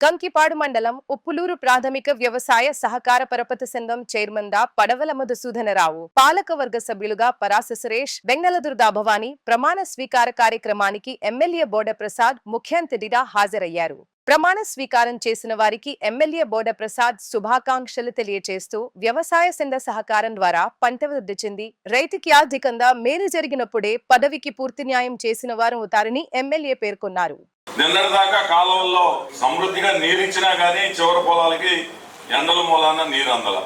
కంకిపాడు మండలం ఉప్పులూరు ప్రాథమిక వ్యవసాయ సహకార పరపతి సంఘం చైర్మన్గా పడవల మధుసూదనరావు పాలకవర్గ సభ్యులుగా పరాస సురేష్ వెంగళదుర్గా భవానీ ప్రమాణ స్వీకార కార్యక్రమానికి ఎమ్మెల్యే బోడ ప్రసాద్ ముఖ్యంతిడిగా హాజరయ్యారు. ప్రమాణ స్వీకారం చేసిన వారికి ఎమ్మెల్యే బోడ ప్రసాద్ శుభాకాంక్షలు తెలియజేస్తూ వ్యవసాయ సంఘ సహకారం ద్వారా పంట వృద్ధి చెంది రైతుకి ఆర్థికంగా మేలు జరిగినప్పుడే పదవికి పూర్తి న్యాయం చేసిన వారు అవుతారని ఎమ్మెల్యే పేర్కొన్నారు. నిన్నటిదాకా కాలువల్లో సమృద్ధిగా నీరు ఇచ్చినా కానీ చివరి పొలాలకి ఎండల మూలాన నీరు అందల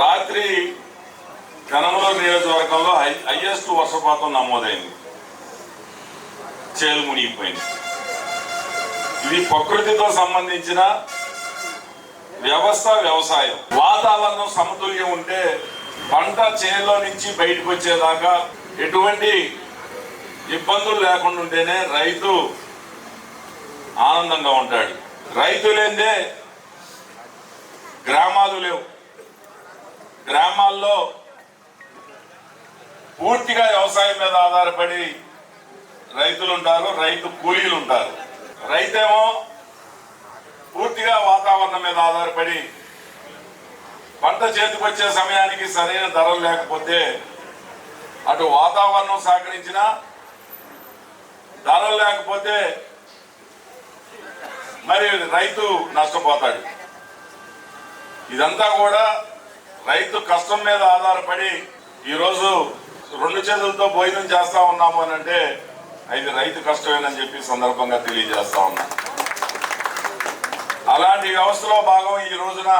రాత్రి కనమలూరు నియోజకవర్గంలో హై హైయెస్ట్ వర్షపాతం నమోదైంది. చేలు మునిగిపోయింది ఇది ప్రకృతితో సంబంధించిన వ్యవస్థ వ్యవసాయం. వాతావరణం సమతుల్యం ఉంటే పంట చేలో నుంచి బయటకు వచ్చేదాకా ఎటువంటి ఇబ్బందులు లేకుండా ఉంటేనే రైతు ఆనందంగా ఉంటాడు. రైతు లేదే గ్రామాలు లేవు. గ్రామాల్లో పూర్తిగా వ్యవసాయం మీద ఆధారపడి రైతులు ఉంటారు రైతు కూలీలు ఉంటారు. రైతేమో పూర్తిగా వాతావరణం మీద ఆధారపడి పంట చేతికొచ్చే సమయానికి సరైన ధరలు లేకపోతే అటు వాతావరణం సహకరించినా ధరలు లేకపోతే మరి రైతు నష్టపోతాడు. ఇదంతా కూడా రైతు కష్టం మీద ఆధారపడి ఈరోజు రెండు చేతులతో భోజనం చేస్తా ఉన్నాము అని అంటే అది రైతు కష్టమేనని చెప్పి సందర్భంగా తెలియజేస్తా ఉన్నా. అలాంటి వ్యవస్థలో భాగం ఈ రోజున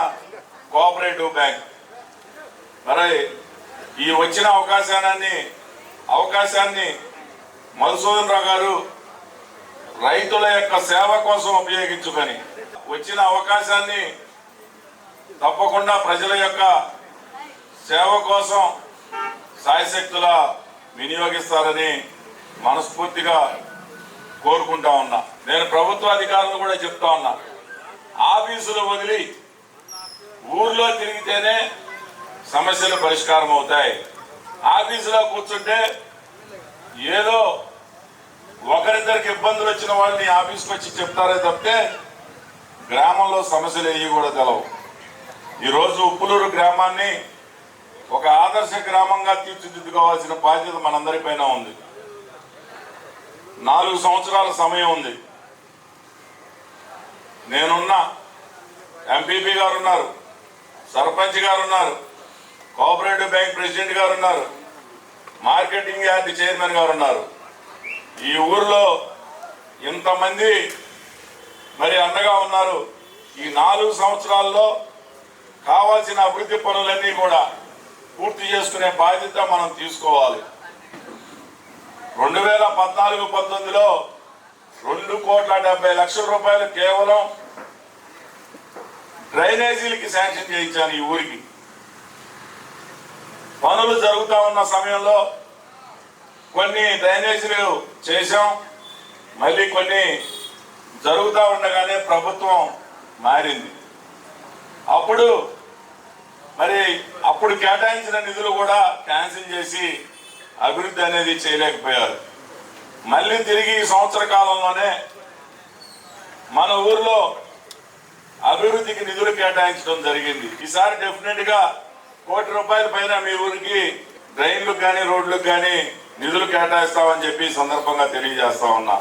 కోఆపరేటివ్ బ్యాంక్. మరి ఈ వచ్చిన అవకాశాన్ని అవకాశాన్ని మధుసూదన్ రావు గారు రైతుల యొక్క సేవ కోసం ఉపయోగించుకొని వచ్చిన అవకాశాన్ని తప్పకుండా ప్రజల యొక్క సేవ కోసం సాయశక్తుల వినియోగిస్తారని మనస్ఫూర్తిగా కోరుకుంటా ఉన్నా. నేను ప్రభుత్వ అధికారులు కూడా చెప్తా ఉన్నా. ఆఫీసులు వదిలి ఊర్లో తిరిగితేనే సమస్యలు పరిష్కారం అవుతాయి ఆఫీసులో కూర్చుంటే ఏదో ఒకరిద్దరికి ఇబ్బందులు వచ్చిన వాళ్ళని ఆఫీస్కి వచ్చి చెప్తారే తప్పితే గ్రామంలో సమస్యలు ఏవి కూడా తెలవు. ఈరోజు ఉప్పులూరు గ్రామాన్ని ఒక ఆదర్శ గ్రామంగా తీర్చిదిద్దుకోవాల్సిన బాధ్యత మనందరిపైన ఉంది. నాలుగు సంవత్సరాల సమయం ఉంది. నేనున్న ఎంపీపీ గారు ఉన్నారు సర్పంచ్ గారు ఉన్నారు కోఆపరేటివ్ బ్యాంక్ ప్రెసిడెంట్ గారు ఉన్నారు మార్కెటింగ్ యార్డ్ చైర్మన్ గారు ఉన్నారు. ఈ ఊర్లో ఇంతమంది మరి అండగా ఉన్నారు. ఈ నాలుగు సంవత్సరాల్లో కావాల్సిన అభివృద్ధి పనులన్నీ కూడా పూర్తి చేసుకునే బాధ్యత మనం తీసుకోవాలి. రెండు వేల పద్నాలుగు పంతొమ్మిదిలో రెండు కోట్ల డెబ్బై లక్షల రూపాయలు కేవలం డ్రైనేజీలకి శాంక్షన్ చేయించాను ఈ ఊరికి. పనులు జరుగుతూ ఉన్న సమయంలో కొన్ని డ్రైనేజీలు చేశాం. మళ్ళీ కొన్ని జరుగుతూ ఉండగానే ప్రభుత్వం మారింది. అప్పుడు మరి అప్పుడు కేటాయించిన నిధులు కూడా క్యాన్సిల్ చేసి అభివృద్ధి అనేది చేయలేకపోయారు. మళ్ళీ తిరిగి ఈ సంవత్సర కాలంలోనే మన ఊర్లో అభివృద్ధికి నిధులు కేటాయించడం జరిగింది. ఈసారి డెఫినెట్గా కోటి రూపాయల పైన మీ ఊరికి డ్రైన్లకు కానీ రోడ్లకు కానీ నిధులు కేటాయిస్తామని చెప్పి సందర్భంగా తెలియజేస్తా ఉన్నా.